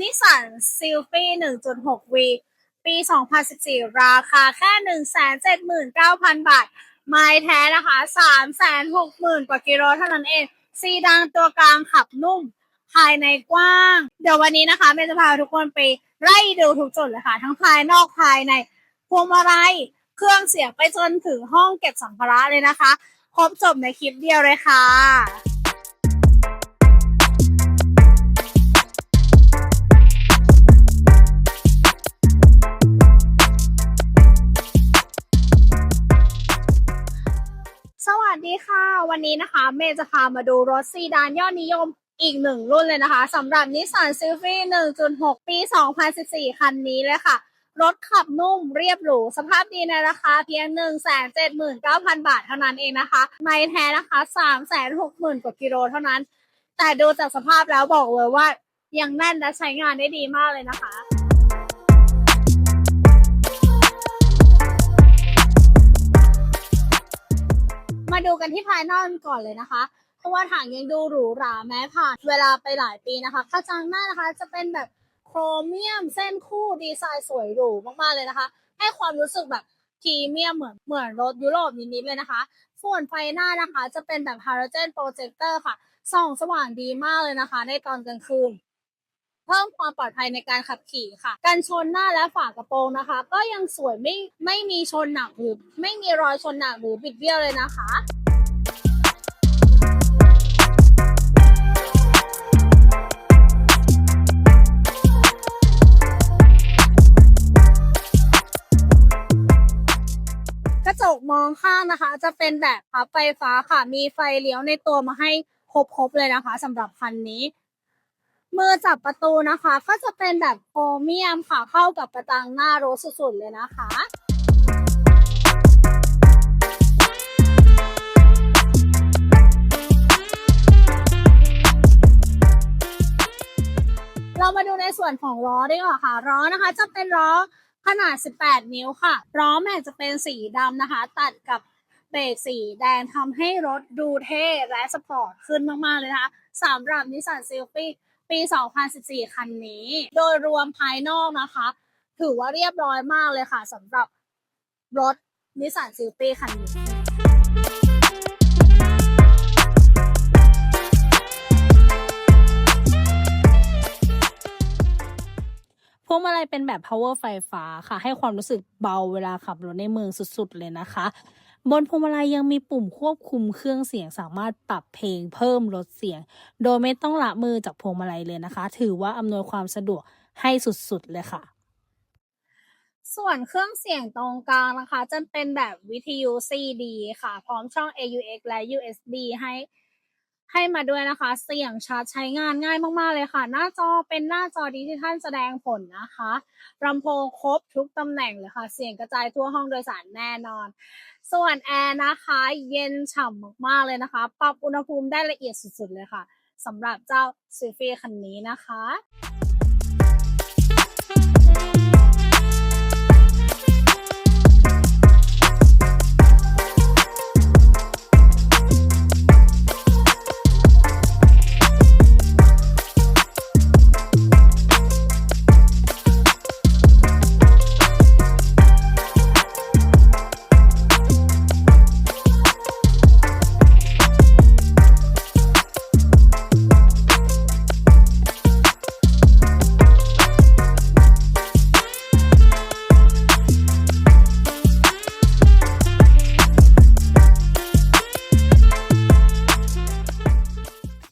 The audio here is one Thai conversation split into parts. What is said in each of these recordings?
นิสสันซิลฟี่ 1.6 V ปี 2014 ราคาแค่ 179,000 บาท ไม้แท้นะคะ 360,000 กว่ากิโลเท่านั้นเอง ซีดานตัวกลางขับนุ่ม ภายในกว้าง เดี๋ยววันนี้นะคะเมย์จะพาทุกคนไปไล่ดูทุกจุดเลยค่ะ ทั้งภายนอกภายในพวงมาลัยเครื่องเสียงไปจนถึงห้องเก็บสัมภาระเลยนะคะ ครบจบในคลิปเดียวเลยค่ะ วัสดีค่ะ วันนี้นะคะ เมย์จะพามาดูรถซีดานยอดนิยมอีกหนึ่งรุ่นเลยนะคะสำหรับนิสสันซิลฟี่1.6 ปี 2014 คันนี้เลยค่ะ รถขับนุ่มเรียบหรู สภาพดีในราคาเพียง 179,000 บาทเท่านั้นเองนะคะ ไม่แท้นะคะ 360,000 กว่ากิโลเท่านั้น แต่ดูจากสภาพแล้วบอกเลยว่ายังแน่นและใช้งานได้ดีมากเลยนะคะ มาดูกันที่ภายนอกกันก่อนเลยนะคะ เพราะว่าถังยังดูหรูหราแม้ผ่านเวลาไปหลายปีนะคะกระจังหน้านะคะจะเป็นแบบโครเมียมเส้นคู่ดีไซน์สวยหรูมากๆเลยนะคะ ให้ความรู้สึกแบบพรีเมียมเหมือนเหมือนรถยุโรปนิดๆเลยนะคะ ส่วนไฟหน้านะคะ จะเป็นแบบฮาโลเจนโปรเจคเตอร์ค่ะส่องสว่างดีมากเลยนะคะ ในตอนกลางคืน พิ่มความปลอดภัยในการขับขี่ค่ะกันชนหน้าและฝากระโปรงนะคะ ก็ยังสวยไม่ไม่มีชนหนักหรือไม่มีรอยชนหนักหรือบิดเบี้ยวเลยนะคะกระจกมองข้างนะคะ จะเป็นแบบพับไฟฟ้าค่ะ มีไฟเลี้ยวในตัวมาให้ครบๆเลยนะคะสำหรับคันนี้ มือจับประตูนะคะ ก็จะเป็นแบบโครเมียมค่ะเข้ากับประจังหน้ารถสุดๆเลยนะคะเรามาดูในส่วนของล้อดีกว่าค่ะล้อนะคะจะเป็นล้อขนาด 18 นิ้วค่ะล้อแม็กจะเป็นสีดำนะคะ ตัดกับเบรกสีแดงทำให้รถดูเท่และสปอร์ตขึ้นมากๆเลยนะคะสำหรับนิสสันซิลฟี่ ปี 2014 คันนี้ โดยรวมภายนอกนะคะ ถือว่าเรียบร้อยมากเลยค่ะสำหรับรถนิสสันซิลฟี่คันนี้พวงมาลัยเป็นแบบ power ไฟฟ้าค่ะ ให้ความรู้สึกเบาเวลาขับรถในเมืองสุดๆเลยนะคะ บนพวงมาลัยยังมีปุ่มควบคุมเครื่องเสียงสามารถปรับเพลงเพิ่มลดเสียง โดยไม่ต้องละมือจากพวงมาลัยเลยนะคะ ถือว่าอำนวยความสะดวกให้สุดๆเลยค่ะ ส่วนเครื่องเสียงตรงกลางนะคะ จะเป็นแบบวิทยุ CD ค่ะ พร้อมช่อง AUX และ USB ให้ ให้มาด้วยนะคะ เสียงชาร์จใช้งานง่ายมากๆเลยค่ะ หน้าจอเป็นหน้าจอดิจิทัลแสดงผลนะคะลำโพงครบทุกตำแหน่งเลยค่ะ เสียงกระจายทั่วห้องโดยสารแน่นอน ส่วนแอร์นะคะ เย็นฉ่ำมากๆเลยนะคะ ปรับอุณหภูมิได้ละเอียดสุดๆเลยค่ะสำหรับเจ้าซูฟี่คันนี้นะคะ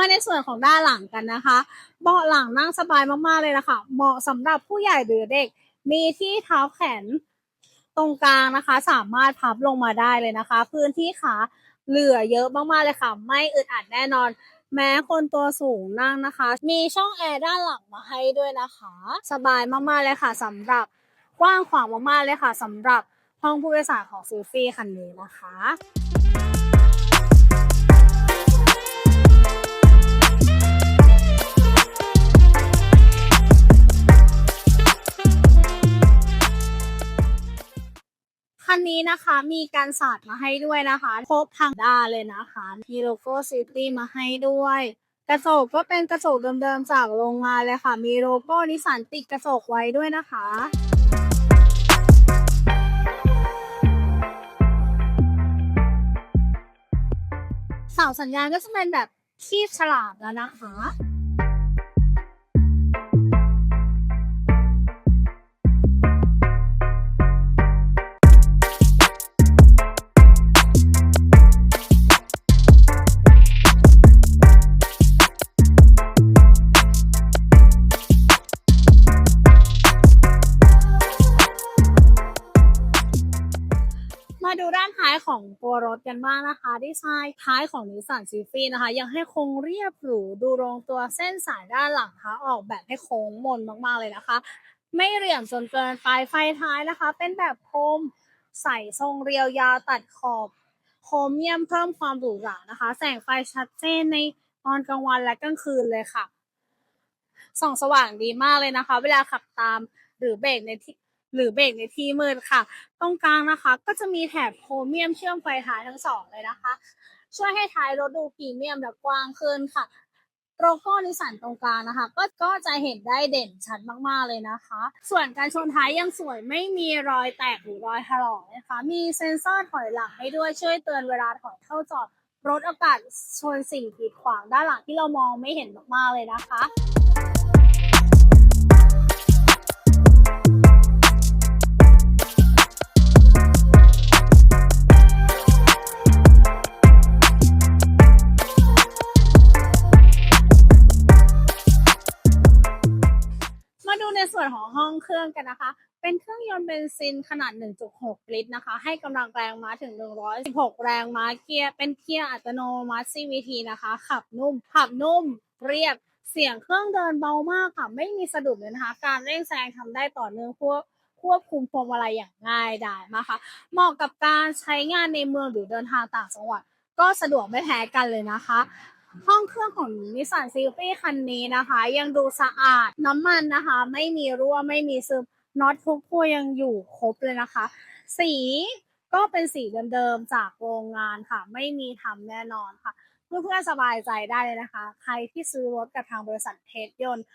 มาในส่วนของด้านหลังกันนะคะ เบาะหลังนั่งสบายมากๆเลยนะคะเหมาะสำหรับผู้ใหญ่หรือเด็ก มีที่เท้าแขนตรงกลางนะคะ สามารถพับลงมาได้เลยนะคะ พื้นที่ขาเหลือเยอะมากๆเลยค่ะ ไม่อึดอัดแน่นอน แม้คนตัวสูงนั่งนะคะ มีช่องแอร์ด้านหลังมาให้ด้วยนะคะ สบายมากๆเลยค่ะสำหรับกว้างขวางมากๆเลยค่ะสำหรับห้องผู้โดยสารของซิลฟี่คันนี้นะคะ คันนี้นะคะมีการสาดมาให้ด้วยนะคะครบทางด้านเลยนะคะมีโลโก้ซิตี้มาให้ด้วย กระจกก็เป็นกระจกเดิมๆจากโรงงานเลยค่ะ มีโลโก้นิสสันติดกระจกไว้ด้วยนะคะเสาสัญญาณก็จะเป็นแบบคีบฉลากแล้วนะคะ รถกันบ้างนะคะ ดีไซน์ท้ายของนิสสันซีฟีนะคะ ยังให้คงเรียบหรูดูลงตัวเส้นสายด้านหลังนะคะออกแบบให้โค้งมนมากๆเลยนะคะ ไม่เหลี่ยมจนเกินไปไฟท้ายนะคะ เป็นแบบโคมใส่ทรงเรียวยาวตัดขอบโครเมียมเพิ่มความหรูหรานะคะ แสงไฟชัดเจนในตอนกลางวันและกลางคืนเลยค่ะส่องสว่างดีมากเลยนะคะ เวลาขับตามหรือเบรกในที่ หรือเบรกในที่มืดค่ะ ตรงกลางนะคะก็จะมีแถบโครเมียมเชื่อมไฟท้ายทั้งสองเลยนะคะ ช่วยให้ท้ายรถดูพรีเมียมและกว้างขึ้นค่ะโลโก้นิสสันตรงกลางนะคะ ก็ก็จะเห็นได้เด่นชัดมากๆเลยนะคะ ส่วนการชนท้ายยังสวยไม่มีรอยแตกหรือรอยถลอกนะคะ มีเซ็นเซอร์ถอยหลังให้ด้วยช่วยเตือนเวลาถอยเข้าจอดรถอากาศชนสิ่งกีดขวางด้านหลังที่เรามองไม่เห็นมากๆเลยนะคะ ส่วนของห้องเครื่องกันนะคะ เป็นเครื่องยนต์เบนซินขนาด 1.6 ลิตรนะคะ ให้กำลังแรงม้าถึง 116 แรงม้าเกียร์เป็นเกียร์อัตโนมัติ CVT นะคะ ขับนุ่ม ขับนุ่ม เรียบ เสียงเครื่องเดินเบามากค่ะ ไม่มีสะดุดเลยนะคะ การเร่งแซงทำได้ต่อเนื่องควบควบคุมพวงมาลัยอย่างง่ายดายมาค่ะเหมาะกับการใช้งานในเมืองหรือเดินทางต่างจังหวัด ก็สะดวกไม่แพ้กันเลยนะคะ ห้องเครื่องของนิสสันซีฟี่คันนี้นะคะ ยังดูสะอาดน้ำมันนะคะ ไม่มีรั่วไม่มีซึมน็อตทุกพวยังอยู่ครบเลยนะคะ สีก็เป็นสีเดิมๆจากโรงงานค่ะ ไม่มีทำแน่นอนค่ะ เพื่อนๆสบายใจได้เลยนะคะ ใครที่ซื้อรถกับทางบริษัทเทสยนต์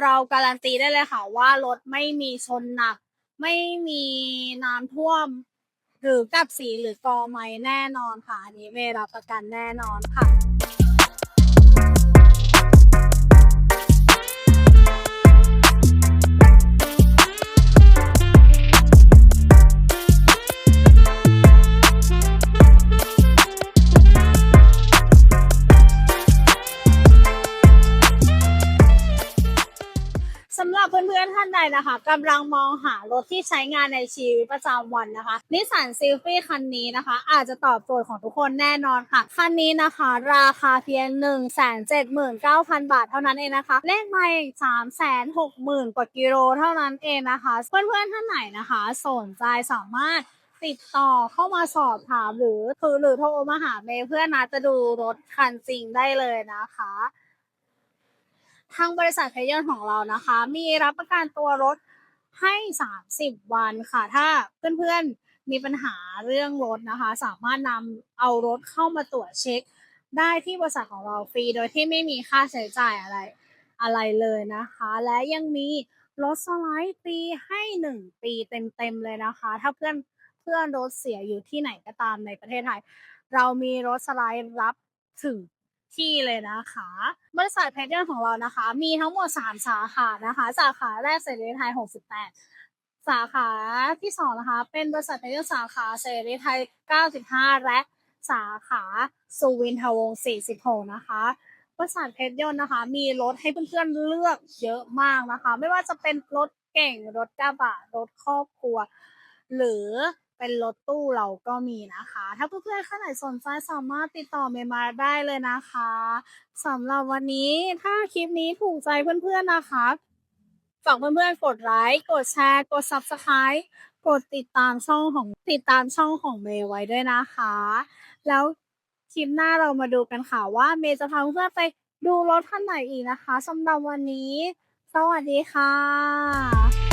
เราการันตีได้เลยค่ะว่ารถไม่มีชนหนัก ไม่มีน้ำท่วม หรือกับสีหรือกอไม้แน่นอนค่ะ อันนี้เมย์รับประกันแน่นอนค่ะำหรับเพื่อนๆท่านใดนะคะกำลังมองหารถที่ใช้งานในชีวิตประจำวันนะคะนิสสันซิลฟี่คันนี้นะคะ อาจจะตอบโจทย์ของทุกคนแน่นอนค่ะ คันนี้นะคะ ราคาเพียง 1 7 9 0 0 0 บาทเท่านั้นเองนะคะ เลขไม่3 6 0 0 0 0กว่ากิโลเท่านั้นเองนะคะ เพื่อนๆท่านไหนนะคะ สนใจสามารถติดต่อเข้ามาสอบถามหรือคือหรือโทรมาหาเมย์เพื่อนัดจะดูรถคันจริงได้เลยนะคะ ทางบริษัทเพยนของเรานะคะ มีรับประกันตัวรถให้ 30 วันค่ะ ถ้าเพื่อนๆมีปัญหาเรื่องรถนะคะ สามารถนำเอารถเข้ามาตรวจเช็ค ได้ที่บริษัทของเราฟรี โดยที่ไม่มีค่าใช้จ่ายอะไรอะไรเลยนะคะ และยังมีรถสไลด์ฟรีให้ 1 ปีเต็มๆเลยนะคะ ถ้าเพื่อนเพื่อนรถเสียอยู่ที่ไหนก็ตามในประเทศไทย เรามีรถสไลด์รับถึง ที่เลยนะคะ บริษัทเพเดอร์ของเรานะคะ มีทั้งหมด 3 สาขานะคะ สาขาแรกเสรีไทย 68 สาขาที่2นะคะ เป็นบริษัทเพเดอร์สาขาเสรีไทย 95 และสาขาสุวินทวงศ์46 นะคะบริษัทเพชรยนต์นะคะ มีรถให้เพื่อนๆเลือกเยอะมากนะคะ ไม่ว่าจะเป็นรถเก่งรถกระบะรถครอบครัว หรือ เป็นรถตู้เราก็มีนะคะ ถ้าเพื่อนๆท่านไหนสนใจสามารถติดต่อเมย์มาได้เลยนะคะสำหรับวันนี้ถ้าคลิปนี้ถูกใจเพื่อนๆนะคะฝากเพื่อนๆกดไลค์กดแชร์ กด subscribe กดติดตามช่องของติดตามช่องของเมย์ไว้ด้วยนะคะ แล้วคลิปหน้าเรามาดูกันค่ะว่าเมย์จะพาเพื่อนไปดูรถท่านไหนอีกนะคะสำหรับวันนี้ สวัสดีค่ะ